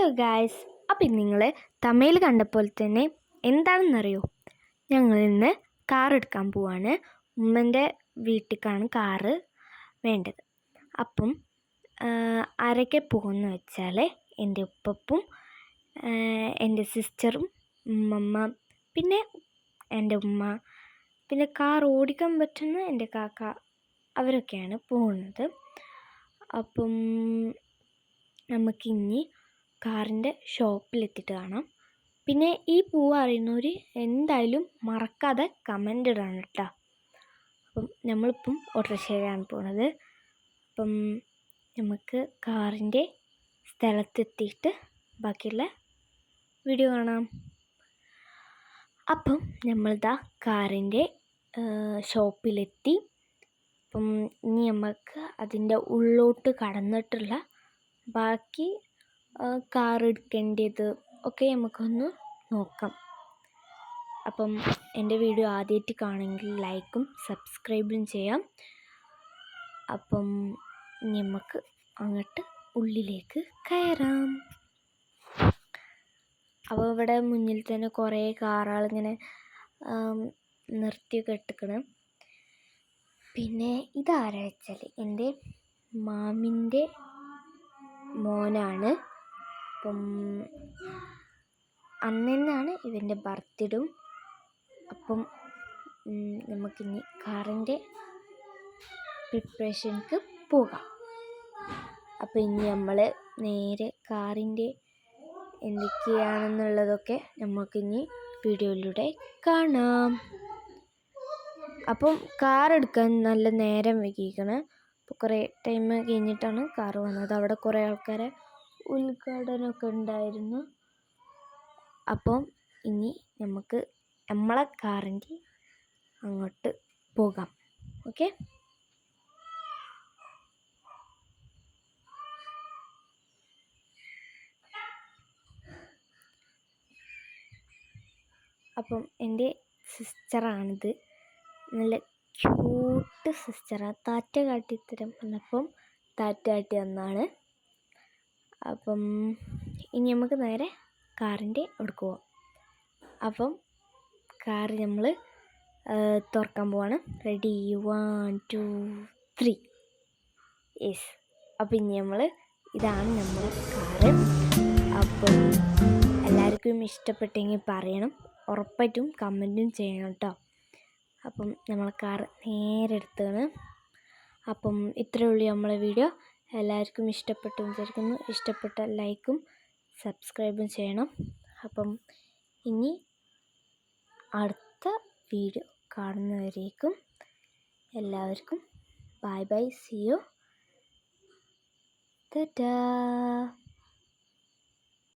Hello guys അപ്പം നിങ്ങൾ തമിഴിൽ കണ്ട പോലെ തന്നെ എന്താണെന്നറിയോ? ഞങ്ങൾ ഇന്ന് കാർ എടുക്കാൻ പോവാണ്. ഉമ്മന്റെ വീട്ടിലേക്കാണ് കാറ് വേണ്ടത്. അപ്പം ആരൊക്കെ പോകുമെന്ന് വെച്ചാൽ എന്റെ ഉപ്പപ്പും എന്റെ സിസ്റ്ററും ഉമ്മമ്മ പിന്നെ എന്റെ ഉമ്മ പിന്നെ കാർ ഓടിക്കാൻ പറ്റുന്ന എന്റെ കാക്ക അവരൊക്കെയാണ് പോകുന്നത്. അപ്പം നമുക്കിനി കാറിന്റെ ഷോപ്പിലെത്തിയിട്ട് കാണാം. പിന്നെ ഈ പൂവ് അറിയുന്നവർ എന്തായാലും മറക്കാതെ കമന്റ് ഇടണം കേട്ടോ. അപ്പം നമ്മളിപ്പം ഓട്ടോറിക്ഷയിലാണ് പോണത്. അപ്പം നമുക്ക് കാറിന്റെ സ്ഥലത്തെത്തിയിട്ട് ബാക്കിയുള്ള വീഡിയോ കാണാം. അപ്പം നമ്മളിതാ കാറിന്റെ ഷോപ്പിലെത്തി. അപ്പം ഇനി നമുക്ക് അതിന്റെ ഉള്ളോട്ട് കടന്നിട്ടുള്ള ബാക്കി കാർ എടുക്കേണ്ടത് ഒക്കെ നമുക്കൊന്ന് നോക്കാം. അപ്പം എന്റെ വീഡിയോ ആദ്യമായിട്ട് കാണുമെങ്കിൽ ലൈക്കും സബ്സ്ക്രൈബും ചെയ്യാം. അപ്പം നമുക്ക് അങ്ങോട്ട് ഉള്ളിലേക്ക് കയറാം. അപ്പോൾ ഇവിടെ മുന്നിൽ തന്നെ കുറേ കാറുകളിങ്ങനെ നിർത്തിയൊക്കെ ഇട്ടിക്കണം. പിന്നെ ഇതാരാ വെച്ചാൽ എന്റെ മാമിന്റെ മോനാണ്. അപ്പം അന്ന് തന്നെയാണ് ഇവന്റെ ബർത്ത്ഡേയും അപ്പം നമുക്കിനി കാറിന്റെ പ്രിപ്പറേഷൻക്ക് പോകാം. അപ്പോൾ ഇനി നമ്മൾ നേരെ കാറിന്റെ എന്തൊക്കെയാണെന്നുള്ളതൊക്കെ നമുക്കിനി വീഡിയോയിലൂടെ കാണാം. അപ്പം കാർ എടുക്കാൻ നല്ല നേരം വൈകിക്കണം അപ്പോൾ കുറേ ടൈം കഴിഞ്ഞിട്ടാണ് കാർ വന്നത്. അവിടെ കുറേ ആൾക്കാരെ ഉദ്ഘാടനമൊക്കെ ഉണ്ടായിരുന്നു. അപ്പം ഇനി നമുക്ക് നമ്മളെ കാറിന്റെ അങ്ങോട്ട് പോകാം. ഓക്കെ? അപ്പം എന്റെ സിസ്റ്ററാണിത്. നല്ല ക്യൂട്ട് സിസ്റ്ററാണ് താറ്റ കാട്ടിത്തരം എന്നപ്പം താറ്റ കാട്ടി വന്നാണ്. അപ്പം ഇനി നമുക്ക് നേരെ കാറിന്റെ അവിടേക്ക് പോവാം. അപ്പം കാർ നമ്മൾ തുറക്കാൻ പോവാണ്. Ready one two three yes അപ്പം ഇനി നമ്മൾ ഇതാണ് നമ്മൾ കാറ്. അപ്പം എല്ലാവർക്കും ഇഷ്ടപ്പെട്ടെങ്കിൽ പറയണം. ഉറപ്പായിട്ടും കമന്റും ചെയ്യണം കേട്ടോ. അപ്പം നമ്മൾ കാർ നേരെ എടുത്താണ്. അപ്പം ഇത്രയേ ഉള്ളൂ നമ്മളെ വീഡിയോ. എല്ലാവർക്കും ഇഷ്ടപ്പെട്ടു വിചാരിക്കുന്നു. ഇഷ്ടപ്പെട്ട ലൈക്കും സബ്സ്ക്രൈബും ചെയ്യണം. അപ്പം ഇനി അടുത്ത വീഡിയോ കാണുന്നവരേക്കും എല്ലാവർക്കും ബൈ ബൈ സി യു